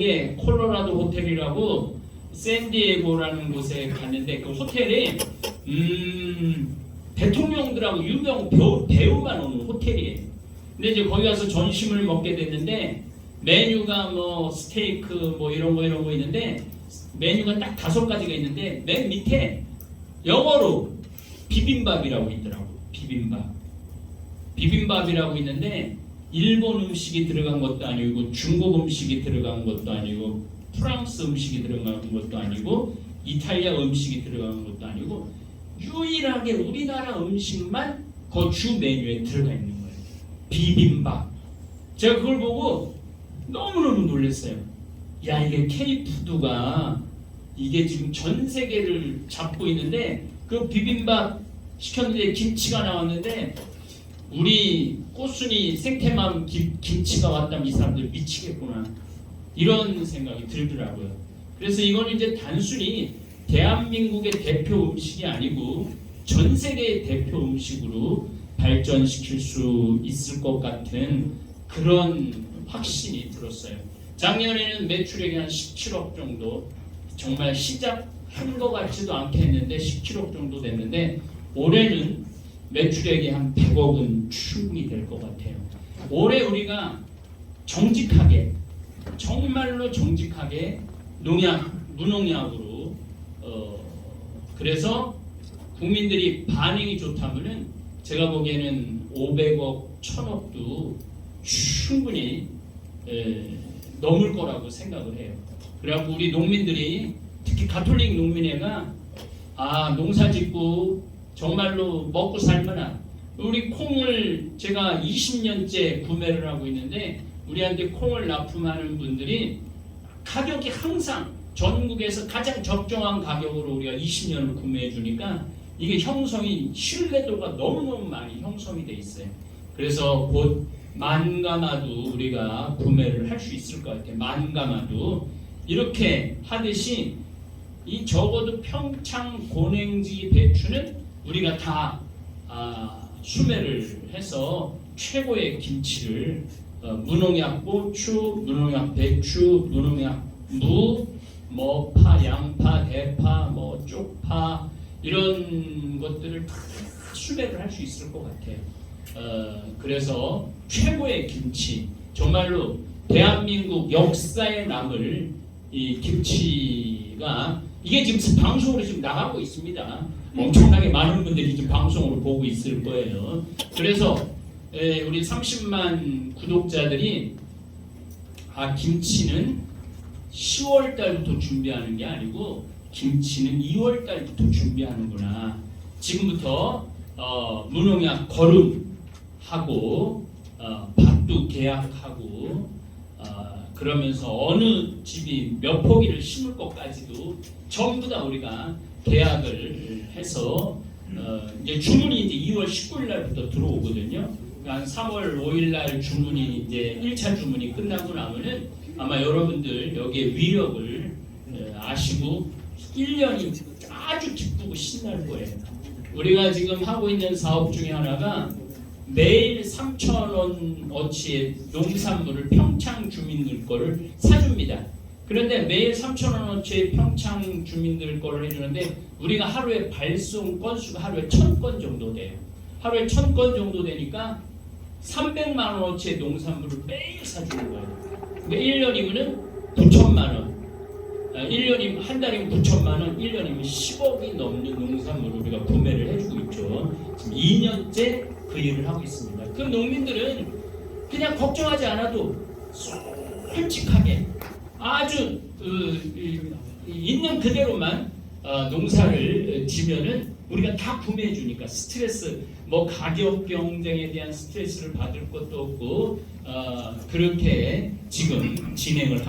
게 콜로라도 호텔이라고 샌디에고라는 곳에 갔는데 그 호텔이 음, 대통령들하고 유명 배우, 배우만 오는 호텔이에요. 근데 이제 거기 가서 점심을 먹게 됐는데 메뉴가 뭐 스테이크 뭐 이런 거 이런 거 있는데 메뉴가 딱 다섯 가지가 있는데 맨 밑에 영어로 비빔밥이라고 있더라고 비빔밥 비빔밥이라고 있는데 일본 음식이 들어간 것도 아니고 중국 음식이 들어간 것도 아니고 프랑스 음식이 들어간 것도 아니고 이탈리아 음식이 들어간 것도 아니고 유일하게 우리나라 음식만 그 주 메뉴에 들어가 있는 거예요. 비빔밥. 제가 그걸 보고 너무너무 놀랐어요. 야 이게 K푸드가 이게 지금 전 세계를 잡고 있는데 그 비빔밥 시켰는데 김치가 나왔는데 우리 꽃순이 생태맘 김, 김치가 왔다면 이 사람들 미치겠구나 이런 생각이 들더라고요. 그래서 이거는 이제 단순히 대한민국의 대표 음식이 아니고 전 세계의 대표 음식으로 발전시킬 수 있을 것 같은 그런 확신이 들었어요. 작년에는 매출액이 한 17억 정도 정말 시작한 것 같지도 않게 했는데 17억 정도 됐는데 올해는 매출액이 한 100억은 충분히 될 것 같아요. 올해 우리가 정직하게 정말로 정직하게 농약 무농약으로 어 그래서 국민들이 반응이 좋다면은 제가 보기에는 500억 1000억도 충분히 에, 넘을 거라고 생각을 해요. 그래갖고 우리 농민들이 특히 가톨릭 농민회가 아 농사 짓고 정말로 먹고 살만한 우리 콩을 제가 20년째 구매를 하고 있는데 우리한테 콩을 납품하는 분들이 가격이 항상 전국에서 가장 적정한 가격으로 우리가 20년을 구매해 주니까 이게 형성이 신뢰도가 너무너무 많이 형성이 돼 있어요. 그래서 곧 만가마도 우리가 구매를 할 수 있을 것 같아요. 만가마도 이렇게 하듯이 이 적어도 평창 고냉지 배추는 우리가 다 아, 수매를 해서 최고의 김치를 어, 무농약 고추, 무농약 배추, 무농약 무, 뭐 파, 양파, 대파, 뭐 쪽파 이런 것들을 다 수매를 할 수 있을 것 같아요. 어, 그래서 최고의 김치 정말로 대한민국 역사에 남을 이 김치가 이게 지금 방송으로 지금 나가고 있습니다. 엄청나게 많은 분들이 지금 방송으로 보고 있을 거예요. 그래서 에, 우리 30만 구독자들이 아 김치는 10월 달부터 준비하는 게 아니고 김치는 2월 달부터 준비하는구나. 지금부터 어, 무농약 거름하고 어, 밭도 계약하고 어, 그러면서 어느 집이 몇 포기를 심을 것까지도 전부 다 우리가 계약을 해서 어, 이제 주문이 이제 2월 19일 날부터 들어오거든요. 그러니까 한 3월 5일 날 주문이 이제 1차 주문이 끝나고 나면은 아마 여러분들 여기에 위력을 어, 아시고 1년이 아주 기쁘고 신날 거예요. 우리가 지금 하고 있는 사업 중에 하나가 매일 3천 원 어치의 농산물을 평창 주민들 거를 사줍니다. 그런데 매일 3천 원 어치의 평창 주민들 거를 해주는데 우리가 하루에 발송 건수가 하루에 1,000건 정도 돼요. 하루에 1,000건 정도 되니까 300만 원어치의 농산물을 매일 사주는 거예요. 그러니까 1년이면은 9천만 원. 아, 1년이면 한 달이면 9천만 원, 1년이면 10억이 넘는 농산물을 우리가 구매를 해주고 있죠. 지금 2년째 그 일을 하고 있습니다. 그 농민들은 그냥 걱정하지 않아도 솔직하게 아주 그, 이- 있는 그대로만 어, 농사를 지면은 우리가 다 구매해 주니까 스트레스 뭐 가격 경쟁에 대한 스트레스를 받을 것도 없고 어, 그렇게 지금 진행을 하고.